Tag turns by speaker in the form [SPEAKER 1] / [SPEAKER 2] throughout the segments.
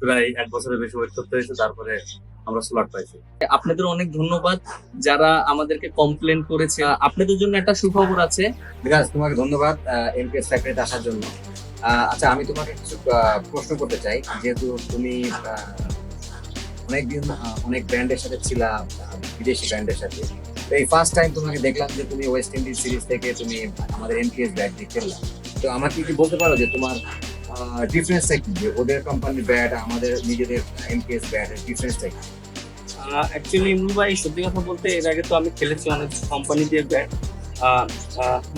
[SPEAKER 1] প্রায় এক বছরের বেশি ওয়েট করতে হয়েছে, তারপরে আমরা স্লট পাইছি।
[SPEAKER 2] আপনাদের অনেক ধন্যবাদ যারা আমাদেরকে কমপ্লেন করেছে। আপনাদের জন্য একটা সুখবর আছে।
[SPEAKER 3] বিরাজ তোমাকে ধন্যবাদ এমপিএস ফ্যাক্টরিতে আসার জন্য। আচ্ছা আমি তোমাকে কিছু প্রশ্ন করতে চাই। যেহেতু তুমি অনেকদিন অনেক ব্র্যান্ডের সাথে ছিলা বিদেশি ব্র্যান্ডের সাথে। তো এই ফার্স্ট টাইম তোমাকে দেখলাম যে তুমি ওয়েস্ট ইন্ডিজ সিরিজ থেকে তুমি আমাদের এমপিএস ব্যাট দিয়ে খেললা। তো আমাকে কি বলতে পারো যে তোমার ডিফারেন্সটা কি? যে ওদের কোম্পানির ব্যাট আমাদের নিজেদের এমপিএস ব্যাটের ডিফারেন্সটা কি?
[SPEAKER 2] অ্যাকচুয়ালি মুম্বাই সত্যি কথা বলতে এর আগে তো আমি খেলেছি অনেক কোম্পানি দিয়ে ব্যাট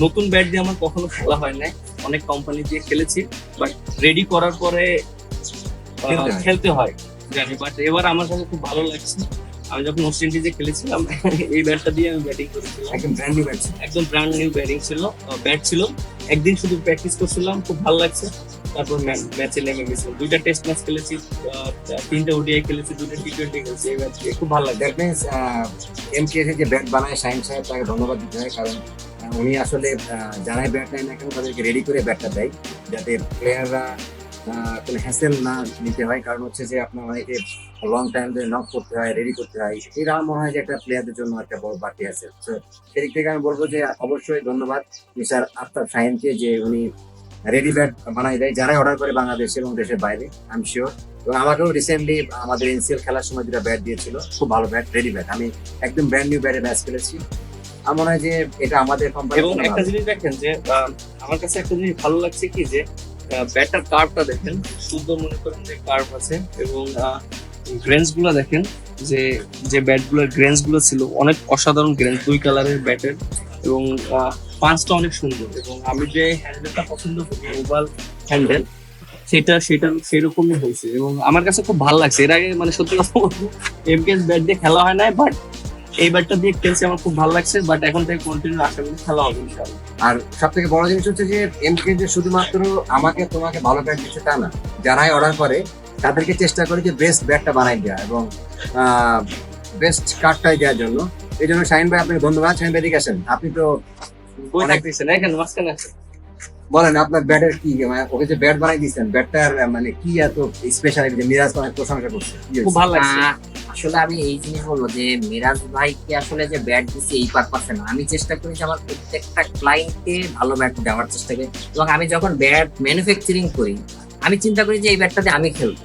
[SPEAKER 2] নতুন ব্যাট দিয়ে আমার কখনো খেলা হয় নাই। অনেক কোম্পানি দিয়ে খেলেছি বাট রেডি করার পরে
[SPEAKER 3] খেলতে হয়।
[SPEAKER 2] খেলতে হয়। জানি বাট এবার আমার কাছে খুব ভালো লাগছে। আমি যখন ওয়েস্ট ইন্ডিজে খেলেছিলাম এই ব্যাটটা দিয়ে আমি ব্যাটিং করেছিলাম।
[SPEAKER 3] একদম ব্র্যান্ড নিউ ব্যাট
[SPEAKER 2] একদম ব্র্যান্ড নিউ ব্যাটিং ছিল ব্যাট ছিল। একদিন শুধু প্র্যাকটিস করছিলাম, খুব ভালো লাগছে। তারপর ম্যাচে নেমে গেছে। দুইটা টেস্ট ম্যাচ খেলেছি তিনটা ওডিআই খেলেছি, দুইটা টি টোয়েন্টি খেলেছি, এই ম্যাচ খুব ভালো লাগে
[SPEAKER 3] দ্যাট মিনস এমকেএস যে ব্যাট বানায় সাইন সাহেব, তাকে ধন্যবাদ দিতে হয়, কারণ উনি আসলে যারাই ব্যাট নেয় না কেন, তাদেরকে রেডি করে ব্যাটটা দেয়, যাতে প্লেয়াররা কোনো হ্যাসেল না নিতে হয়। কারণ হচ্ছে যে আপনার অনেকে লং টাইম ধরে নক করতে হয় রেডি করতে হয়। এটা মনে হয় যে একটা প্লেয়ারদের জন্য একটা বড় বাড়তি আছে। তো সেদিক থেকে আমি বলব যে অবশ্যই ধন্যবাদ মিস্টার আফতাব শাহিনকে যে উনি রেডি ব্যাট বানাই দেয় যারাই অর্ডার করে বাংলাদেশে এবং দেশের বাইরে আমি শিওর এবং আমাকেও রিসেন্টলি আমাদের এনসিএল খেলার সময় যেটা ব্যাট দিয়েছিল খুব ভালো ব্যাট রেডি ব্যাট আমি একদম ব্র্যান্ড নিউ ব্যাটে ম্যাচ খেলেছি। আমার মনে হয় যে এটা আমাদের কোম্পানি
[SPEAKER 2] এবং একটা জিনিস দেখেন যে আমার কাছে একটা জিনিস ভালো লাগছে কি যে ব্যাটার কার্ভটা দেখেন। শুদ্ধ মনে করেন যে কার্ভ আছে এবং গ্রেন্সগুলো দেখেন, যে যে ব্যাটগুলোর গ্রেন্সগুলো ছিল, অনেক অসাধারণ গ্রেন্স দুই কালারের ব্যাটের এবং পাঁচটা অনেক সুন্দর এবং আমি যে হ্যান্ডেলটা পছন্দ করি ওভাল হ্যান্ডেল সেটা সেটা সেরকমই হয়েছে এবং আমার কাছে খুব ভালো লাগছে। এর আগে মানে সত্যি কথা এমকেএস ব্যাট দিয়ে খেলা হয় না বাট এই ব্যাটটা দিয়ে খেলছি আমার খুব ভালো লাগছে বাট এখন থেকে কন্টিনিউ আশা করি খেলা হবে ইনশাআল্লাহ।
[SPEAKER 3] আর সব থেকে বড় জিনিস হচ্ছে যে এমকে যে শুধুমাত্র আমাকে তোমাকে ভালো ব্যাট দিচ্ছে তা না যারাই অর্ডার করে তাদেরকে চেষ্টা করে যে বেস্ট ব্যাটটা বানাই দেওয়া এবং বেস্ট কার্ডটাই দেওয়ার জন্য। এই জন্য শাহিন ভাই আপনাকে ধন্যবাদ। শাহিন ভাই আসেন। আপনি তো অনেক-
[SPEAKER 2] আছে।
[SPEAKER 3] বলেন আপনার ব্যাটের কি মানে ওকে যে ব্যাট বানাই দিচ্ছেন ব্যাটটার মানে কি এত স্পেশাল মিরাজ অনেক প্রশংসা করছে?
[SPEAKER 2] খুব ভালো লাগছে।
[SPEAKER 4] আসলে আমি এই জিনিস বলব যে মিরাজ ভাই ভাইকে আসলে যে ব্যাট দিচ্ছে এই পারপাসে না। আমি চেষ্টা করি যে আমার প্রত্যেকটা ক্লায়েন্টকে ভালো ব্যাট দেওয়ার চেষ্টা করি এবং আমি যখন ব্যাট ম্যানুফ্যাকচারিং করি আমি চিন্তা করি যে এই ব্যাটটাতে আমি খেলব।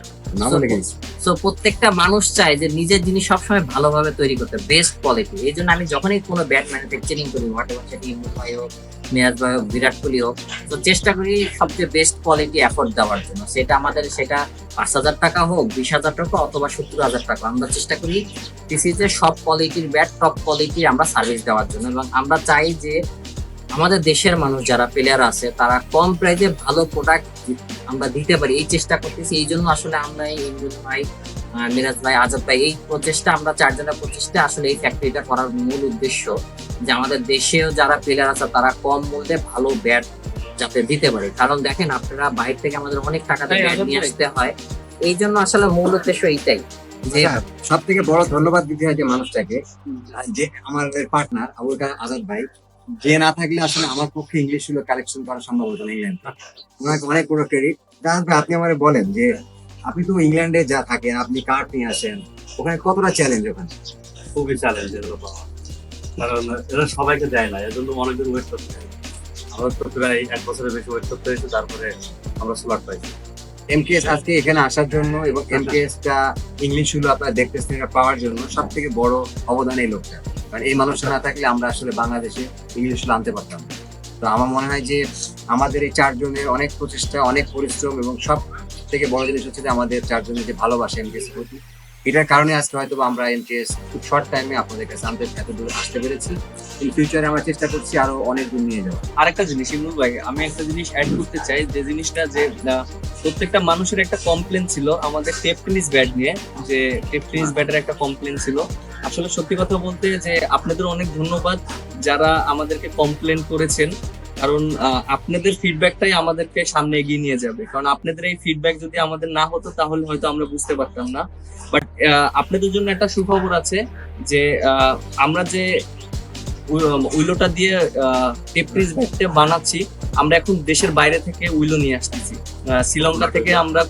[SPEAKER 4] সো প্রত্যেকটা মানুষ চায় যে নিজের জিনিস সবসময় ভালোভাবে তৈরি করতে বেস্ট কোয়ালিটি এই জন্য আমি যখনই কোনো ব্যাট ম্যানুফ্যাকচারিং করি হোয়াট এভার সেটি ভাই হোক মিরাজ ভাই হোক, বিরাট কোহলি হোক, তো চেষ্টা করি সবচেয়ে বেস্ট কোয়ালিটি অ্যাফোর্ড দেওয়ার জন্য। সেটা আমাদের, সেটা পাঁচ হাজার টাকা হোক, বিশ হাজার টাকা অথবা সত্তর হাজার টাকা আমরা চেষ্টা করি টিসিতে সব কোয়ালিটির ব্যাট টপ কোয়ালিটি আমরা সার্ভিস দেওয়ার জন্য। এবং আমরা চাই যে আমাদের দেশের মানুষ যারা প্লেয়ার আছে তারা কম প্রাইসে ভালো প্রোডাক্ট আমরা দিতে পারি। এই চেষ্টা করতেছি। এই জন্য আসলে আমরা এই ইমরুল ভাই মিরাজ ভাই আজাদ ভাই এই প্রচেষ্টা আমরা চারজনের প্রচেষ্টা আসলে এই ফ্যাক্টরিটা করার মূল উদ্দেশ্য যে আমাদের দেশেও যারা প্লেয়ার আছে তারা কম মূল্যে ভালো ব্যাট যাতে দিতে পারে। কারণ দেখেন আপনারা বাইরে থেকে আমাদের অনেক টাকা দিয়ে ব্যাট নিয়ে। আসতে হয়। এই জন্য আসলে মূল উদ্দেশ্য এইটাই যে
[SPEAKER 3] সব থেকে বড় ধন্যবাদ দিতে হয় যে মানুষটাকে যে আমাদের পার্টনার আবুল কালাম আজাদ ভাই। যে না থাকলে আসলে আমার পক্ষে ইংলিশগুলো কালেকশন করা সম্ভব হতো না ইংল্যান্ড ওনাকে অনেক বড় ক্রেডিট ভাই আপনি আমার বলেন যে আপনি তো ইংল্যান্ডে যা থাকেন আপনি কার্ড নিয়ে আসেন ওখানে কতটা চ্যালেঞ্জ ওখানে?
[SPEAKER 1] খুবই চ্যালেঞ্জ এগুলো পাওয়া কারণ এরা সবাইকে দেয় না এজন্য অনেকদিন ওয়েট করতে হয় আমরা তো প্রায় এক বছরের বেশি ওয়েট করতে হয়েছে তারপরে আমরা স্লট পাইছি।
[SPEAKER 3] এমকেএস আজকে এখানে আসার জন্য এবং এমকেএস টা ইংলিশগুলো আপনারা দেখতেছেন এটা পাওয়ার জন্য সব থেকে বড় অবদান এই লোকটা কারণ এই মানুষটা না থাকলে আমরা আসলে বাংলাদেশে ইংলিশ আনতে পারতাম তো আমার মনে হয় যে আমাদের এই চারজনের অনেক প্রচেষ্টা, অনেক পরিশ্রম এবং সব থেকে বড় জিনিস হচ্ছে যে আমাদের চারজনের যে ভালোবাসা এমকেএস প্রতি এটার কারণে আজকে হয়তো আমরা এমকেএস খুব শর্ট টাইমে আপনাদের কাছে আনতে এত দূর আসতে পেরেছি। ইন ফিউচারে আমরা চেষ্টা করছি আরও অনেক দূর নিয়ে যাওয়া
[SPEAKER 2] আরেকটা জিনিস, ইমরুল ভাই, আমি একটা জিনিস অ্যাড করতে চাই, যে জিনিসটা যে প্রত্যেকটা মানুষের একটা কমপ্লেন ছিল, আমাদের টেপ টেনিস ব্যাট নিয়ে, যে টেপ টেনিস ব্যাটের একটা কমপ্লেন ছিল। আসলে সত্যি কথা বলতে যে, আপনাদের অনেক ধন্যবাদ যারা আমাদেরকে কমপ্লেন করেছেন। কারণ আপনাদের ফিডব্যাকটাই আমাদেরকে সামনে এগিয়ে নিয়ে যাবে। কারণ আপনাদের এই ফিডব্যাক যদি আমাদের না হতো তাহলে হয়তো আমরা বুঝতে পারতাম না। বাট আপনাদের জন্য একটা সুখবর আছে যে আমরা যে উই- উইলোটা দিয়ে টেপ্রিস ব্যাটটা বানাচ্ছি আমরা এখন দেশের বাইরে থেকে উইলো নিয়ে আসতেছি। শ্রীলঙ্কা থেকে আমরা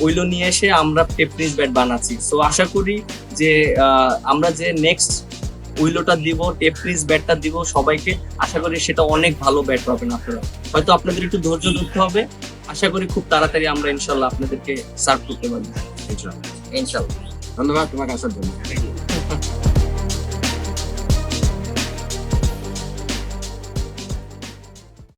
[SPEAKER 2] উইলো নিয়ে এসে আমরা টেপনিস ব্যাট বানাচ্ছি। সো আশা করি যে আহ, আমরা যে নেক্সট উইলোটা দিব টেপ ক্রিজ ব্যাটটা দিব সবাইকে। আশা করি সেটা অনেক ভালো ব্যাট পাবেন আপনারা। হয়তো আপনাদের একটু ধৈর্য ধরতে হবে। আশা করি খুব তাড়াতাড়ি আমরা ইনশাল্লাহ আপনাদেরকে সার্ভ করতে পারব।
[SPEAKER 3] ইনশাআল্লাহ।
[SPEAKER 4] ইনশাল্লাহ।
[SPEAKER 3] ধন্যবাদ তোমাকে আসার জন্য।